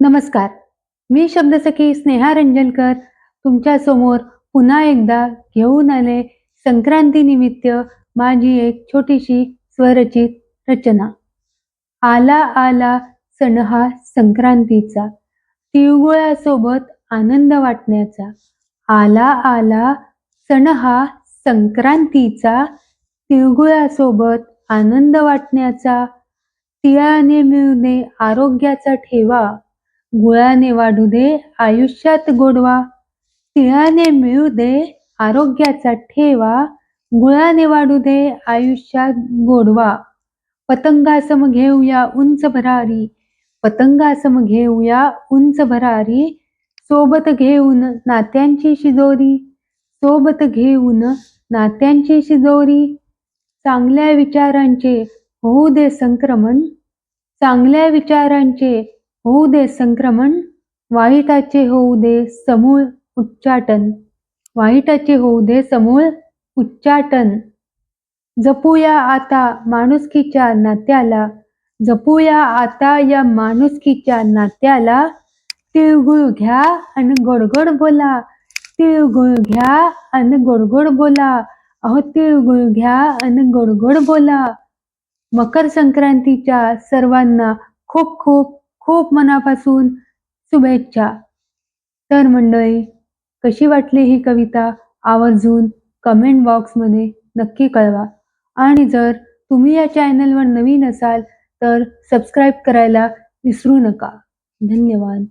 नमस्कार. मी शब्दसखी स्नेहा रंजनकर. तुमच्यासमोर पुन्हा एकदा घेऊन आले संक्रांती निमित्त माझी एक छोटीशी स्वरचित रचना. आला आला सण हा संक्रांतीचा. तिळगुळासोबत आनंद वाटण्याचा. आला आला सण हा संक्रांतीचा. तिळगुळासोबत आनंद वाटण्याचा. तिळाने मिळणे आरोग्याचा ठेवा. गुळाने वाढू दे आयुष्यात गोडवा. तिळाने मिळू दे आरोग्याचा ठेवा. गुळाने वाढू दे आयुष्यात गोडवा. पतंगासम घेऊया उंच भरारी. पतंगासम घेऊया उंच भरारी. सोबत घेऊन नात्यांची शिजोरी. सोबत घेऊन नात्यांची शिजोरी. चांगल्या विचारांचे होऊ दे संक्रमण. चांगल्या विचारांचे होऊ दे संक्रमण वाईटाचे होऊ दे समूळ उच्चाटन. वाईटाचे होऊ दे समूळ उच्चाटन. जपूया आता माणुसकीच्या नात्याला जपूया आता या माणुसकीच्या नात्याला. तिळगुळ घ्या आणि गोडगोड बोला तिळगुळ घ्या आणि गोडगोड बोला. अहो तिळगुळ घ्या आणि गोडगोड बोला. मकर संक्रांतीच्या सर्वांना खूप खूप खूप मनापासून शुभेच्छा. तर मंडळी कशी वाटली ही कविता आवर्जून कमेंट बॉक्समध्ये नक्की कळवा. आणि जर तुम्ही या चॅनलवर नवीन असाल तर सबस्क्राईब करायला विसरू नका. धन्यवाद.